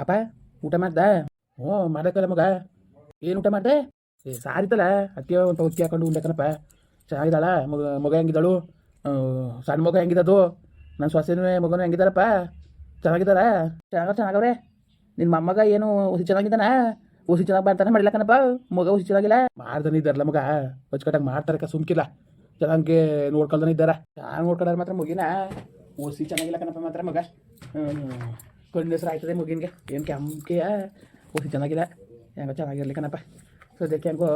ಅಪ್ಪ, ಊಟ ಮಾಡ್ದ ಹ್ಞೂ, ಮಾಡಕ್ಕಲ್ಲ ಮಗ. ಏನು ಊಟ ಮಾಡ್ದೆ? ಏ, ಸಾರಿತಲ್ಲ. ಅಕ್ಕಿ ಒಂದು ಅಕ್ಕಿ ಹಾಕೊಂಡು ಉಂಡಕನಪ್ಪ. ಚೆನ್ನಾಗಿದ್ದಾಳ ಮಗ ಮಗ ಹೆಂಗಿದ್ದಾಳು? ಸಣ್ಣ ಮಗ ಹೆಂಗಿದ್ದದು ನನ್ನ ಸೊಸೆನೂ, ಮಗನೂ ಹೆಂಗಿದ್ದಾರಪ್ಪ ಚೆನ್ನಾಗಿದ್ದಾರ? ಚೆನ್ನಾಗ ಚೆನ್ನಾಗವ್ರೆ. ನಿನ್ನ ಮೊಮ್ಮಗ ಏನು ಹುಸಿ ಚೆನ್ನಾಗಿದ್ದಾನ? ಹುಸಿ ಚೆನ್ನಾಗಿ ಬರ್ತಾನೆ ಮಾಡಿಲ್ಲಕನಪ್ಪ? ಮಗ ಹುಸಿ ಚೆನ್ನಾಗಿಲ್ಲ? ಮಾಡ್ತಾನೆ ಇದ್ದಾರಲ್ಲ ಮಗ. ಅಚ್ಚುಕಟ್ಟಾಗಿ ಮಾಡ್ತಾರೆ ಸುಮ್ಕಿಲ್ಲ. ಚೆನ್ನಾಗಿ ನೋಡ್ಕೊಳ್ತಾನೆ ಇದ್ದಾರ. ಚೆನ್ನಾಗಿ ನೋಡ್ಕೊಂಡ್ರೆ ಮಾತ್ರ ಮುಗಿನ. ಹುಸಿ ಚೆನ್ನಾಗಿಲ್ಲ ಕಣಪ್ಪ ಮಾತ್ರ ಮಗ. ಕಣ್ಣು ಹೆಸ್ರು ಆಯ್ತದೆ ಮುಗಿನ್ಗೆ. ಏನು ಕೆಂಕೆಯ ಹುಸಿ ಚೆನ್ನಾಗಿಲ್ಲ ಹೆಂಗೋ ಚೆನ್ನಾಗಿರ್ಲಿ ಕಣಪ್ಪ. ಸದ್ಯಕ್ಕೆ ಹೆಂಗೋ,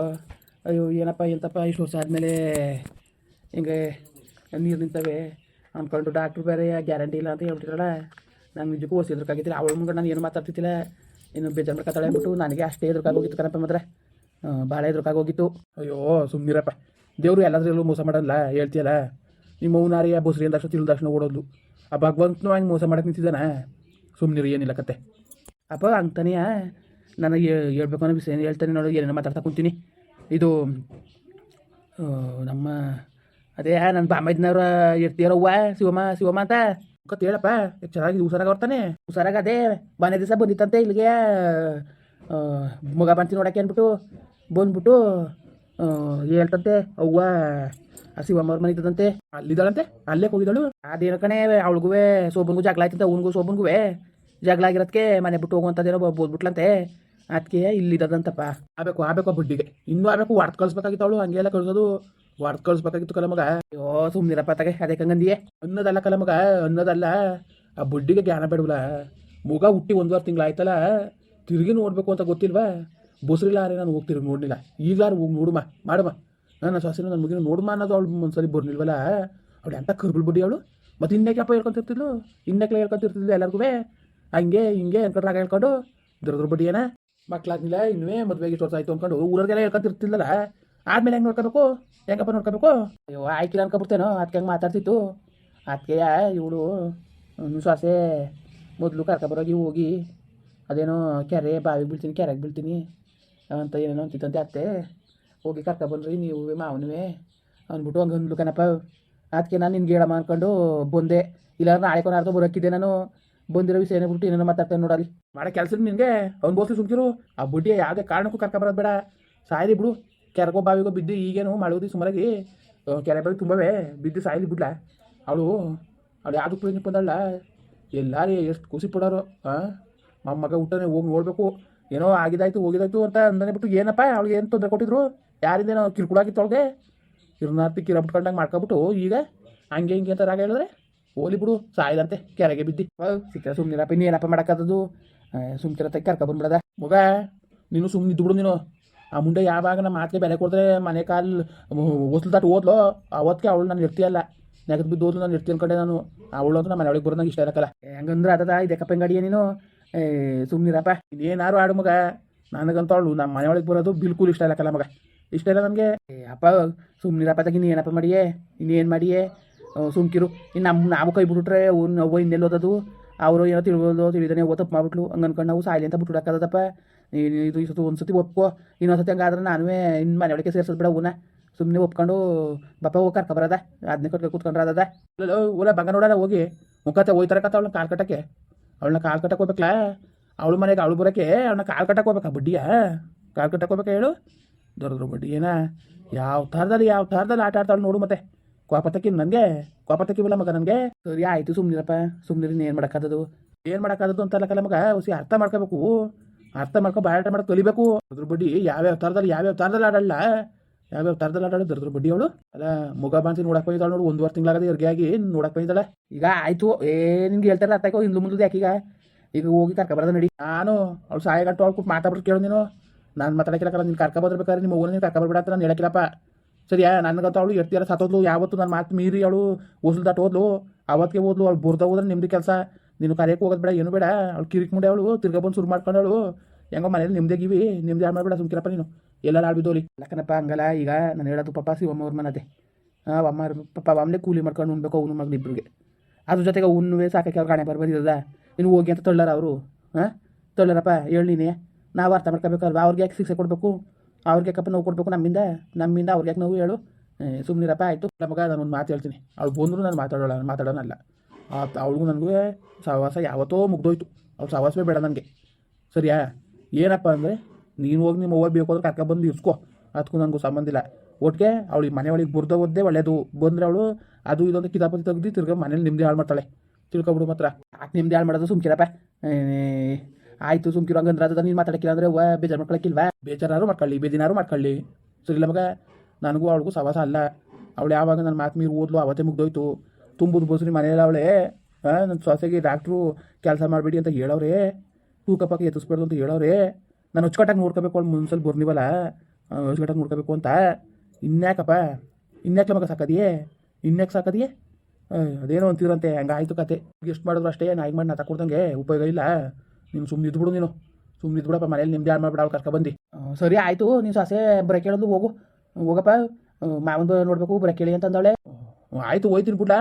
ಅಯ್ಯೋ, ಏನಪ್ಪ ಎಂತಪ್ಪ, ಇಷ್ಟು ವರ್ಷ ಆದಮೇಲೆ ಹಿಂಗೆ ನೀರು ನಿಂತವೆ ಅಂದ್ಕೊಂಡು ಡಾಕ್ಟ್ರು ಬೇರೆ ಗ್ಯಾರಂಟಿ ಇಲ್ಲ ಅಂತ ಹೇಳ್ಬಿಟ್ಟಿರಲ್ಲ ನಾನು ನಿಜಕ್ಕೂ ಓಸಿ ಎದುರ್ಕಾಗಿದ್ದಿಲ್ಲ ಅವಳ ಮುಂದೆ ನಾನು ಏನು ಮಾತಾಡ್ತಿದ್ದಿಲ್ಲ. ಇನ್ನು ಬೇಜಾರು ಮಾಡ್ಕೊತಾಳೆ ಅಂದ್ಬಿಟ್ಟು ನನಗೆ ಅಷ್ಟೇ ಎದುರುಕಾಗೋಗಿತ್ತು ಕಣಪ್ಪ ಮಾತ್ರ. ಭಾಳ ಎದುರ್ಕಾಗೋಗಿತ್ತು ಅಯ್ಯೋ ಸುಮ್ಮನಿರಪ್ಪ ದೇವರು ಎಲ್ಲದ್ರಲ್ಲೂ ಮೋಸ ಮಾಡಲ್ಲ, ಹೇಳ್ತೀಯಲ್ಲ. ನಿಮ್ಮ ಮೌನಾರಿಯ ಬಸ್ರಿ ಅಂದಾಕ್ಷಣ ತಿಳಿದ ಓಡೋದು ಆ ಭಗವಂತನೂ ಹಂಗೆ ಮೋಸ ಮಾಡಕ್ಕೆ ನಿಂತಿದ್ದಾನ? ಸುಮ್ಮನಿರಿ ಏನಿಲ್ಲ ಕತೆ. ಅಪ್ಪ, ಅಂತಾನೆಯ? ನನಗೆ ಹೇಳ್ಬೇಕು ಅನ್ನೋ ಏನು ಹೇಳ್ತಾನೆ ನೋಡು, ಏನೇನೋ ಮಾತಾಡ್ತಾ ಕುಂತೀನಿ. ಇದು ನಮ್ಮ, ಅದೇ ನನ್ನ ಬಾಮೈದ್ನವ್ರ ಇರ್ತೀರವ್ವ ಶಿವಮ್ಮ ಶಿವಮ್ಮ ಅಂತ. ಕತ್ ಹೇಳಪ್ಪ, ಚೆನ್ನಾಗಿ ಹುಷಾರಾಗ ಬರ್ತಾನೆ ಹುಷಾರಾಗ ಅದೇ ಮನೆ ದಿವಸ ಬಂದಿತ್ತಂತೆ ಇಲ್ಲಿಗೆ ಮಗ ಬಂತಿ ನೋಡಕ್ಕೆ ಅಂದ್ಬಿಟ್ಟು, ಬಂದ್ಬಿಟ್ಟು ಹೇಳ್ತಂತೆ ಅವ್ವ. ಆ ಶಿವಮ್ಮ ಅವ್ರ ಮನೆ ಇದ್ದದಂತೆ ಅಲ್ಲಿದ್ದಾಳಂತೆ ಅಲ್ಲೇ ಹೋಗಿದ್ದಾಳು ಅದೇನೋ ಕಣೆ ಅವಳಿಗೂ ಸೋಬನ್ಗೂ ಜಗಳ ಆಯ್ತಂತೆ ಅವನಿಗೂ ಸೋಬನ್ಗೂ ಜಗಳ ಆಗಿರೋದಕ್ಕೆ ಮನೆ ಬಿಟ್ಟು ಹೋಗುವಂಥದ್ದೇನೋ ಬೋದ್ಬಿಟ್ಲಂತೆ ಅದಕ್ಕೆ ಇಲ್ಲಿದ್ದದಂತಪ್ಪ ಆಬೇಕು ಆಬೇಕು ಬುಡ್ಡಿಗೆ ಇನ್ನೂ ಆಬೇಕು ವಾರ್ತ್ ಕಳಿಸ್ಬೇಕಾಗಿತ್ತು ಅವಳು ಹಂಗೆ ಎಲ್ಲ ಕಳ್ಸೋದು ವಾರ್ತ್ ಕಳಿಸ್ಬೇಕಾಗಿತ್ತು ಕಲಮಗ ಅಯ್ಯೋ ಸುಮ್ಮನಿರಪ್ಪ ತಗೆ ಅದೇ ಕಂಗಂದಿಯೇ ಅನ್ನೋದಲ್ಲ ಕಲಮಗ ಅನ್ನೋದಲ್ಲ ಆ ಬುಡ್ಡಿಗೆ ಜ್ಞಾನ ಬೇಡವಲ್ಲ ಮುಗ ಹುಟ್ಟಿ ಒಂದುವರೆ ತಿಂಗಳು ಆಯ್ತಲ್ಲ ತಿರುಗಿ ನೋಡ್ಬೇಕು ಅಂತ ಗೊತ್ತಿಲ್ವಾ ಬೊಸ್ರಿಲ್ಲಾರೆ ನಾನು ಹೋಗ್ತಿರು ನೋಡಲಿಲ್ಲ ಈಗಲಾರು ಹೋಗಿ ನೋಡುಮ ಮಾಡಮ್ಮ ನನ್ನ ಸೊಸೆನ ನನ್ನ ಮಗಿನ ನೋಡ್ಮ ಅನ್ನೋದು ಅವಳು ಒಂದ್ಸರಿ ಬರ್ಲಿಲ್ವಲ್ಲ? ಅವಳು ಎಂತ ಕರ್ಬಲ್ ಬುಡ್ಡಿ ಅವಳು? ಮತ್ತೆ ಇನ್ನೇಕಪ್ಪ ಹೇಳ್ಕೊಂತಿರ್ತಿದ್ಲು ಇನ್ನೇಕ್ಲೆ ಹೇಳ್ಕೊಂತಿರ್ತಿದ್ಲು ಎಲ್ಲರಿಗೂ ಹಂಗೆ, ಹಿಂಗೆ ಅನ್ಕೊಂಡ್ರೆ ರಾಗ ಹೇಳ್ಕೊಂಡು ದುರ್ದ್ರ ಬಡ್ಡಿ ಏನ ಮಕ್ಳಾಗ್ಲಿಲ್ಲ ಇನ್ನೇ ಮದುವೆಗೆ ವರ್ಷ ಆಯ್ತು ಅಂದ್ಕೊಂಡು ಊರಿಗೆಲ್ಲ ಹೇಳ್ಕೊಂತಿರ್ತಿಲ್ಲಲ್ಲ ಆದ್ಮೇಲೆ ಹೆಂಗೆ ನೋಡ್ಕೋಬೇಕು? ಹೆಂಗಪ್ಪ ನೋಡ್ಕೋಬೇಕು? ಅಯ್ಯೋ, ಆಯ್ಕಿಲ್ಲ ಅನ್ಕೊಬಿಡ್ತೇನೋ ಅದಕ್ಕೆ ಹೆಂಗೆ ಮಾತಾಡ್ತಿತ್ತು. ಅದಕ್ಕೆ ಇವಳು ಸೊಸೆ, ಮೊದಲು ಕರ್ಕೊಬರೋಗಿ ಹೋಗಿ, ಅದೇನೋ ಕೆರೆ, ಬಾವಿಗೆ ಬೀಳ್ತೀನಿ, ಕೆರೆಗೆ ಬೀಳ್ತೀನಿ, ಅಂತ ಏನೇನೋ ಅಂತಿತ್ತಂತೆ ಅತ್ತೆ. ಹೋಗಿ ಕರ್ಕೊಬನ್ರಿ ನೀವು ಮಾವನುವೆ? ಅಂದ್ಬಿಟ್ಟು ಹಂಗೆ ಅಂದ್ಲು ಕಣಪ್ಪ ಅದಕ್ಕೆ ನಾನು ನಿನ್ಗೆ ಹೇಳಮ್ಮ ಅನ್ಕೊಂಡು ಬಂದೆ. ಇಲ್ಲ ನಾಳೆ ಕೊನಾರ್ದು ಬರೋಕ್ಕಿದ್ದೆ ನಾನು. ಬಂದಿರೋ ವಿಷಯ ಏನ್ಬಿಟ್ಟು ಏನೇನೋ ಮಾತಾಡ್ತೇನೆ ನೋಡಲ್ಲಿ. ಮಾಡೋ ಕೆಲಸ ನಿನಗೆ? ಅವ್ನು ಬೋಸಿ ಸುಮ್ಕಿರು? ಆ ಬುಡ್ಡಿ ಯಾವುದೇ ಕಾರಣಕ್ಕೂ ಕರ್ಕೊಬರೋದು ಬೇಡ. ಸಾಯಿ ಬಿಡು. ಕೆರೆಗೋ ಬಾವಿಗೋ ಬಿದ್ದು ಈಗೇನು ಮಾಡೋದು ಸುಮಾರಾಗಿ. ಕೆರೆ ಬಾವಿ ತುಂಬವೇ? ಬಿದ್ದು ಸಾಯಿ ಬಿಡ್ಲ? ಅವಳು ಅವಳು ಯಾವುದು ಪ್ರೇಮಿ ಬಂದಲ್ಲ ಎಲ್ಲಾರು ಎಷ್ಟು ಖುಷಿ ಪಡೋರು ಹಾಂ ಮಗ ಊಟನೇ ಹೋಗಿ ನೋಡಬೇಕು. ಏನೋ ಆಗಿದಾಯ್ತು, ಹೋಗಿದಾಯ್ತು ಅಂತ ಅಂದನೆ ಬಿಟ್ಟು ಏನಪ್ಪ ಅವ್ಳಿಗೆ ಏನು ತೊಂದರೆ ಕೊಟ್ಟಿದ್ರು? ಯಾರಿಂದೇನೋ ಕಿರ್ಕುಳಾಗಿತ್ತು ಅವಳಿಗೆ? ಕಿರುನಾರ್ತಿ ಕಿರ ಬಿಟ್ಕೊಂಡಂಗೆ ಮಾಡ್ಕೊಬಿಟ್ಟು ಈಗ ಹಂಗೆ ಹಿಂಗೆ ಅಂತ ರಾಗ ಹೇಳಿದ್ರೆ? ಹೋಲಿ ಬಿಡು ಸಾಯ್ದಂತೆ ಕೆರೆಗೆ ಬಿದ್ದಿ. ಸಿಕ್ಕ ಸುಮ್ಮನಿರಪ್ಪ ಇನ್ನೇನಪ್ಪ ಮಾಡೋಕ್ಕದ್ದು ಸುಮ್ಕಿರತ್ತೆ ಕರ್ಕೊಬಂದ್ಬಿಡದ ಮಗ, ನೀನು ಸುಮ್ಮನೆ ಇದ್ದು ಬಿಡು ನೀನು. ಆ ಮುಂದೆ ಯಾವಾಗ ನಮ್ಮ ಮಾತಿಗೆ ಬೆಲೆ ಕೊಡಿದ್ರೆ ಮನೆ ಕಾಲು ಓದ್ಲು ದಾಟ್ ಓದ್ಲೋ ಅವತ್ತಿಗೆ ಅವಳು ನಾನು ಇರ್ತೀಯಲ್ಲ ನೆಗದು ಬಿದ್ದು ಓದ್ಲು ನಾನು ಇರ್ತೀನಿ ಕಡೆ ನಾನು. ಅವಳು ಅಂತ ನಮ್ಮ ಮನೆಯೊಳಗೆ ಬರೋದಂಗೆ ಇಷ್ಟ ಇರಕ್ಕಲ್ಲ. ಹೆಂಗಂದ್ರೆ ಅದದ ಇದಕ್ಕಪ್ಪ ಹೆಂಗಡಿಯ ನೀನು? ಏ, ಸುಮ್ನಿರಪ್ಪ ಇನ್ನೇನಾರು ಆಡು ಮಗ? ನನಗಂತ ಅವಳು ನಮ್ಮ ಮನೆಯೊಳಗೆ ಬರೋದು ಬಿಲ್ಕುಲ್ ಇಷ್ಟ ಇಲ್ಲ ಕಲ ಮಗ. ಇಷ್ಟ ಇಲ್ಲ ನನಗೆ ಅಪ್ಪ ಸುಮ್ಮನಿರಪ್ಪ ತಗಿ ಏನಪ್ಪ ಮಾಡಿಯೇ? ಇನ್ನೇನು ಮಾಡಿಯೇ? ಸುಮ್ಕಿರು. ಇನ್ನು ನಮ್ಮ ನಾವು ಕೈ ಬಿಟ್ಬಿಟ್ರೆ ಅವ್ನು ಅವ್ವ ಇನ್ನೆಲ್ಲಿ ಓದೋದು ಅವರು ಏನೋ ತಿಳ್ಬೋದು ತಿಳಿದಾನೆ ಓ ತಪ್ಪು ಮಾಡ್ಬಿಟ್ಲು. ಹಂಗೆ ಅನ್ಕೊಂಡು ನಾವು ಸಾಯ್ಲಿ ಅಂತ ಬಿಟ್ಬಿಡಕ್ಕದಪ್ಪ ನೀನು ಇದು ಈ ಸತಿ ಒಂದು ಸತಿ ಒಪ್ಕೋ. ಇನ್ನೊಂದು ಸತಿ ಹಂಗಾದ್ರೆ ನಾನು ಇನ್ನು ಮನೆಯೊಳಗೆ ಸೇರ್ಸೋದು ಬಿಡ ಅವನ್ನ ಸುಮ್ಮನೆ ಒಪ್ಕೊಂಡು ಬಪ್ಪ ಹೋಗಿ ಕರ್ಕೊಬರದ ಅದನ್ನೇ ಕಟ್ಕೊಂಡು ಕೂತ್ಕೊಂಡ್ರೆ ಅದದ ಓಲ ಬಂಗ ನೋಡೋಣ ಹೋಗಿ. ಮುಖತ್ತೆ ಹೋಯ್ತಾರೆ ಕತ್ತ ಅವಳನ್ನ ಕಾಲು ಕಟ್ಟಕ್ಕೆ. ಅವಳನ್ನ ಕಾಲು ಕಟ್ಟಕ್ಕೆ ಹೋಗ್ಬೇಕಲ್ಲ? ಅವಳು ಮನೆಗೆ ಅವಳು ಬರೋಕೆ ಅವಳನ್ನ ಕಾಲು ಕಟ್ಟಕ್ಕೆ ಹೋಗ್ಬೇಕಾ ಬಡ್ಡಿಯ? ಕಾಲು ಕಟ್ಟಕ್ಕೆ ಹೋಗ್ಬೇಕಾ ಹೇಳು? ದೊರದ್ರು ಬಡ್ಡಿ, ಏನ? ಯಾವ ಥರದಲ್ಲಿ ಯಾವ ಥರದಲ್ಲಿ ಆಟ ಆಡ್ತಾಳೆ ನೋಡು ಮತ್ತೆ. ಕೋಪ ತಕ್ಕಿ ನನಗೆ ಕೋಪ ತಕ್ಕಿವಲ್ಲ ಮಗ ನನಗೆ. ಸರಿ, ಆಯಿತು ಸುಮ್ಮನಿರಪ್ಪ ಸುಮ್ಮನಿರಿ ಏನು ಮಾಡೋಕ್ಕಾದದು? ಏನು ಮಾಡೋಕ್ಕಾದದು ಅಂತಲ್ಲಕ್ಕಲ್ಲ ಮಗ? ಉಸಿ ಅರ್ಥ ಮಾಡ್ಕೋಬೇಕು. ಅರ್ಥ ಮಾಡ್ಕೊ, ಬಾಯಾಟ ಮಾಡಕ್ಕೆ ಕಲಿಬೇಕು ಅದ್ರ ಬಡ್ಡಿ, ಯಾವ್ಯಾವ ಥರದಲ್ಲಿ ಯಾವ್ಯಾವ ಥರದಲ್ಲಿ ಆಡಲ್ಲ? ಯಾವ್ಯಾವ ಥರದಲ್ಲಿ ಆಡೋದು ಅದ್ರ ಬಡ್ಡಿ ಅವಳು. ಅಲ್ಲ ಮುಗ ಬಾಂತಿ ನೋಡಕ್ಕೆ ಬಂದಿದ್ದಾಳೆ ನೋಡು ಒಂದುವರೆ ತಿಂಗಳಾಗದೆ ಇರ್ಗೆ ಆಗಿ ನೋಡಕ್ಕೆ ಬಂದಿದ್ದಾಳೆ? ಈಗ ಆಯಿತು, ಏ ನಿನ್ಗೆ ಹೇಳ್ತಾರಲ್ಲ ಅರ್ಥ ಹಿಂದು ಮುಂದೆ ಯಾಕೀಗ ಈಗ? ಹೋಗಿ ಕರ್ಕೊಬರೋದ ನಡಿ. ನಾನು ಅವ್ಳು ಸಹಾಯ ಗಂಟು ಅವ್ಳು ಕೂತ್ ಮಾತಾಡ್ಬಿಟ್ಟು ಕೇಳು ನೀನು. ನಾನು ಮಾತಾಡಕ್ಕಿಲ್ಲ ನೀನು ಕರ್ಕೊಬರ್ಬೇಕಾದ್ರೆ ನಿಮ್ಮ ಮಗನ ನೀನು ಕರ್ಕೊಬರ್ಬೇಡ ಅಂತ ನಾನು ಹೇಳಕ್ಕಿಲ್ಲಪ್ಪ. ಸರಿಯಾ, ನನಗಂತ ಅವಳು ಎರ್ತಿಯಲ್ಲ ಸತ್ತೋದ್ಲು, ಯಾವತ್ತು ನನ್ನ ಮಾತು ಮೀರಿ ಅವಳು ಉಸುಲ್ ದಾಟ್ ಹೋದ್ಲು. ಅವತ್ತಿಗೆ ಹೋದ್ಲು, ಅವ್ಳು ಬುರ್ದ ಹೋದ್ರೆ ನಿಮ್ದು ಕೆಲಸ. ನೀನು ಕರೆಯಕ್ಕೆ ಹೋಗೋದು ಬೇಡ, ಏನು ಬೇಡ. ಅವ್ಳು ಕಿರಿಕ್ ಮುಂಡೆ ಅವಳು, ತಿರ್ಗಾ ಬಂದು ಶುರು ಮಾಡ್ಕೊಂಡವಳು ಹೆಂಗೋ ಮನೇಲಿ ನಿಮ್ದೇ ಗಿವಿ, ನಿಮ್ದು ಯಾರು ಮಾಡಬೇಡ, ಸುಮ್ಕಿರಪ್ಪ ನೀನು. ಎಲ್ಲ ಆಡ್ಬಿದ್ದೋಲಿ ಲಕ್ಕನಪ್ಪ ಹಂಗಲ್ಲ, ಈಗ ನಾನು ಹೇಳೋದು ಪಾಪ ಶಿವಮ್ಮ ಅವ್ರ ಮನದೆ ಹಾಂ ಅಮ್ಮ ಪಪ್ಪ ಅಮ್ಮನೇ ಕೂಲಿ ಮಾಡ್ಕೊಂಡು ಉಣ್ಬೇಕು ಅವನು ಮಗನ ಇಬ್ಬರಿಗೆ ಅದ್ರ ಜೊತೆಗೆ ಉಣ್ಣುವೆ ಸಾಕಕ್ಕೆ ಅವ್ರು ಕಾಣೆ ಬರ್ಬಂದಿರದ ಇನ್ನು ಹೋಗಿ ಅಂತ ತಳ್ಳಾರ ಅವರು. ಹಾಂ ತಳ್ಳಾರಪ್ಪ, ಹೇಳಿ ನೀನೆ. ನಾವು ಅರ್ಥ ಮಾಡ್ಕೋಬೇಕಲ್ವ? ಅವ್ರಿಗೆ ಯಾಕೆ ಶಿಕ್ಷೆ ಕೊಡಬೇಕು? ಅವ್ರಿಗೆ ಯಾಕಪ್ಪ ನೋವು ಕೊಡಬೇಕು ನಮ್ಮಿಂದ? ನಮ್ಮಿಂದ ಅವ್ರಿಗೆ ಯಾಕೆ ನೋವು ಹೇಳು. ಸುಮ್ಮನಿರಪ್ಪ ಆಯಿತು. ನಮಗ ಒಂದು ಮಾತು ಹೇಳ್ತೀನಿ. ಅವ್ಳು ಬಂದರೂ ನಾನು ಮಾತಾಡೋಲ್ಲ ಮಾತಾಡೋನಲ್ಲ. ಅವಳಿಗೂ ನನಗೂ ಸಹವಾಸ ಯಾವತ್ತೋ ಮುಗ್ದೋಯ್ತು. ಅವ್ಳು ಸಹವಾಸವೇ ಬೇಡ ನನಗೆ ಸರಿಯಾ? ಏನಪ್ಪ ಅಂದರೆ ನೀನು ಹೋಗಿ ನಿಮ್ಮ ಅವ್ವ ಬೇಕು ಅಂದ್ರೆ ಕರ್ಕೊಬಂದು ಇರ್ಸ್ಕೊ. ಅದಕ್ಕೂ ನನಗೂ ಸಂಬಂಧ ಇಲ್ಲ. ಒಟ್ಟಿಗೆ ಅವಳು ಮನೆ ಒಳಗೆ ಬುರ್ದ ಓದ್ದೆ ಒಳ್ಳೇದು. ಬಂದರೆ ಅವಳು ಅದು ಇದೊಂದು ಕಿತಾಪತಿ ತೆಗ್ದು ತಿರ್ಗ ಮನೇಲಿ ನಿಮ್ಮದೇ ಹಾಳು ಮಾಡ್ತಾಳೆ. ತಿಳ್ಕೊಬಿಡು ಮಾತ್ರ. ಯಾಕೆ ನಿಮ್ಮದೇ ಹಾಳು ಮಾಡೋದು ಸುಮ್ಕಿರಪ್ಪ. ಆಯಿತು ಸುಮ್ಕಿರೋ. ಹಂಗಂದ್ರೆ ಅದು ನೀನು ಮಾತಾಡಕ್ಕಿಲ್ಲ ಅಂದರೆ ವ ಬೇಜಾರು ಮಾಡ್ಕೊಳಕ್ಕಿಲ್ವಾ ಬೇಜಾರು ಮಾಡ್ಕೊಳ್ಳಿ ಬೇದಿನಾರು ಮಾಡ್ಕೊಳ್ಳಿ. ಸರಿ ಮಗ, ನನಗೂ ಅವಳಿಗೂ ಸವಾಸ ಅಲ್ಲ. ಅವಳು ಯಾವಾಗ ನನ್ನ ಮಾತು ಮೀರಿ ಓದ್ಲು ಅವತ್ತೇ ಮುಗ್ದೋಯ್ತು. ತುಂಬುದು ಬಸ್ರಿ ಮನೇಲಿ ಅವಳೆ ನನ್ನ ಸೊಸೆಗೆ ಡಾಕ್ಟ್ರು ಕೆಲಸ ಮಾಡಬೇಡಿ ಅಂತ ಹೇಳೋರೇ ತೂಕ ಪಾಕ ಎತ್ತಿಸ್ಬಾರ್ದು ಅಂತ ಹೇಳವ್ರೆ. ನಾನು ಅಚ್ಚುಕಟ್ಟಾಗಿ ನೋಡ್ಕೋಬೇಕು ಅವ್ಳು ಮುನ್ಸಲ್ ಬರ್ನಿವಲ್ಲ ಅಚ್ಚುಕಟ್ಟಾಗಿ ನೋಡ್ಕೋಬೇಕು ಅಂತ. ಇನ್ಯಾಕಪ್ಪ? ಇನ್ಯಾಕೆ ಮಗ ಸಾಕದಿಯೇ? ಇನ್ಯಾಕೆ ಸಾಕದಿಯೇ? ಅದೇನೋ ಅಂತೀರಂತೆ ಹಂಗಾಯ್ತು ಕತೆ. ಎಷ್ಟು ಮಾಡಿದ್ರು ಅಷ್ಟೇ ನಾಯಿಗೆ ಮಾಡಿ ನಾ ತಕೊಡ್ದಂಗೆ ಉಪಯೋಗ ಇಲ್ಲ. ನೀನು ಸುಮ್ಮನೆ ಇದ್ಬಿಡು ನೀನು. ಸುಮ್ಮನೆ ಇದ್ಬಿಡಪ್ಪ, ಮನೇಲಿ ನಿಮ್ದು ಯಾರು ಮಾಡ್ಬಿಡ, ಅವ್ಳು ಕರ್ಕೊಬಂದು. ಸರಿ ಆಯಿತು, ನೀನು ಸಾಸೆ ಬ್ರೇಕ್ ಹೇಳೋದು ಹೋಗು. ಹೋಗಪ್ಪ ಮಾವಂದು ನೋಡಬೇಕು, ಬ್ರೇಕ್ ಹೇಳಿ ಅಂತಂದವಳೆ ಆಯಿತು, ಹೋಯ್ತೀನಿ ಬಿಡ್ಲಾ.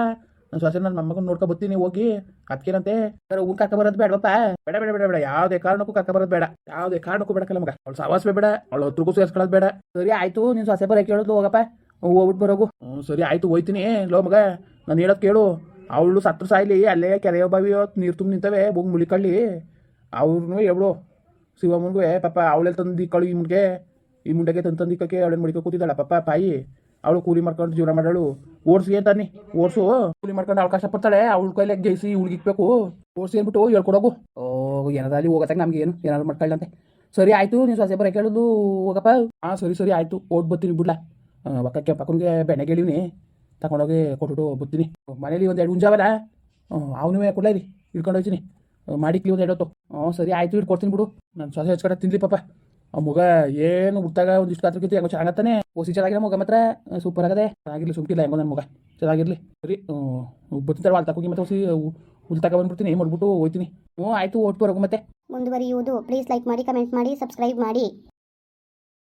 ನನ್ನ ಸೊಸೆ ನನ್ನ ಮೊಮ್ಮಗನ ನೋಡ್ಕೊ ಬರ್ತೀನಿ ಹೋಗಿ ಅದಕ್ಕೇನಂತೆ ಸರ್ ಹೂ ಕರ್ಕ ಬರೋದು ಬೇಡಪ್ಪ ಬೇಡ ಬೇಡ ಬೇಡ ಬೇಡ, ಯಾವುದೇ ಕಾರಣಕ್ಕೂ ಕರ್ಕ ಬರೋದು ಬೇಡ. ಯಾವುದೇ ಕಾರಣಕ್ಕೂ ಬೇಡಕಲ್ಲ ಮಗ ಅವಳು ಸಾವಾಸ ಬೇಡ, ಅವಳು ಹತ್ರಗೂ ಸೇರಿಸ್ಕೊಳ್ಳೋದು ಬೇಡ. ಸರಿ ಆಯ್ತು, ನೀನು ಸೊಸೆ ಬರೋ ಕೇಳೋದು ಹೋಗಪ್ಪ. ಹೋಗ್ಬಿಟ್ಟು ಬರೋಗು. ಹ್ಞೂ, ಸರಿ ಆಯ್ತು, ಹೋಯ್ತೀನಿ. ಲೋ ಮಗ, ನಾನು ಹೇಳೋದು ಕೇಳು. ಅವಳು ಸತ್ರ ಸಾಯ್ಲಿ, ಅಲ್ಲೇ ಕೆರೆಯೋ ಬಾವಿಯೋ ನೀರು ತುಂಬ ನಿಂತವೆ ಹೋಗಿ ಮುಳಿಕಳ್ಳಿ ಅವ್ರನ್ನೂ ಹೇಳು ಶಿವಮ್ಮನಿಗೂ ಪಾಪ ಅವಳೆಲ್ಲ ತಂದು ಇಕ್ಕಳು ಈ ಮುಂಡೆಗೆ. ಈ ಮುಂಡೆಗೆ ತಂದು ತಂದು ಇಕ್ಕಕ್ಕೆ ಅವಳೇನು ಮುಡಿಕೊ ಕೂತಿದ್ದಾಳ, ಪಾಪ, ಪಾಯಿ. ಅವಳು ಕೂಲಿ ಮಾಡ್ಕೊಂಡು ಜೀವನ ಮಾಡಾಳು. ಓಡಿಸಿ ಅಂತಾನೆ ಓಡಿಸು. ಕೂಲಿ ಮಾಡ್ಕೊಂಡು ಅವಕಾಶ ಕಷ್ಟಪಡ್ತಾಳೆ ಅವಳ ಕೈಲಿ ಜಯಿಸಿ ಇಕ್ಬೇಕು. ಓಡಿಸಿ ಅಂದ್ಬಿಟ್ಟು ಹೇಳ್ಕೊಡೋಗು. ಓ, ಏನಾದ್ರು ಅಲ್ಲಿ ಹೋಗತ್ತಾಗ ನಮ್ಗೆ ಏನು? ಏನಾದ್ರು ಮಾಡ್ಕೊಳ್ಳಂತೆ ಸರಿ ಆಯಿತು, ನೀನು ಸೊಸೆ ಬರೋ ಕೇಳೋದು ಹೋಗಪ್ಪ. ಹಾಂ, ಸರಿ ಸರಿ ಆಯಿತು. ಓಡ್ ಬರ್ತೀನಿ ಬಿಡ್ಲಾ. ಪಕ್ಕಕ್ಕೆ ಪಕ್ಕನಿಗೆ ಬೆಣ್ಣೆ ಕೇಳಿವ್ನಿ. ತಗೊಂಡೋಗಿ ಕೊಟ್ಬಿಟ್ಟು ಬರ್ತೀನಿ. ಮನೇಲಿ ಒಂದು ಎರಡು ಹುಂಜಾವಲ್ಲ ಅವನು ಕೊಡ್ಲಾ ರೀ ಇಳ್ಕೊಂಡು ಹೋಗ್ತೀನಿ ಮಾಡಿಕ್ಲಿ ಒಂದು ಎರಡೊತ್ತು ಹ್ಞೂ ಸರಿ ಆಯಿತು ಇಟ್ಕೊಡ್ತೀನಿ ಬಿಡು. ನಾನು ಸೊಸೆ ಹಚ್ಕಡೆ ತಿನ್ಲಿ ಪಾಪ. ಆ ಮಗ ಏನು ಹುಟ್ಟಾಗ ಒಂದಿಷ್ಟು ಕಾತ್ರಕ್ಕಿತ್ತು ಹೆಂಗೋ ಚೆನ್ನಾಗತ್ತಾನೆ ಓಸಿ ಚೆನ್ನಾಗಿರೋ ಮಗ ಮಾತ್ರ ಸೂಪರ್ ಆಗದೆ. ಚೆನ್ನಾಗಿರ್ಲಿ ಸುಮ್ಕಿಲ್ಲ ಹೆಂಗೋ ನನ್ನ ಮಗ. ಚೆನ್ನಾಗಿರ್ಲಿ. ಸರಿ ಬರ್ತಿದ್ದಾರೆ ವಾಲ್ ಹೋಗಿ ಮತ್ತೆ ಹೊಸಿ ಹುಲ್ ಬಂದ್ಬಿಡ್ತೀನಿ, ಏನು ಮಾಡ್ಬಿಟ್ಟು ಹೋಯ್ತೀನಿ ಹ್ಞೂ ಆಯಿತು ಓಟ್ ಬರೋಗು ಮತ್ತೆ. ಮುಂದುವರಿಯುವುದು. ಪ್ಲೀಸ್ ಲೈಕ್ ಮಾಡಿ ಕಮೆಂಟ್ ಮಾಡಿ ಸಬ್ಸ್ಕ್ರೈಬ್ ಮಾಡಿ.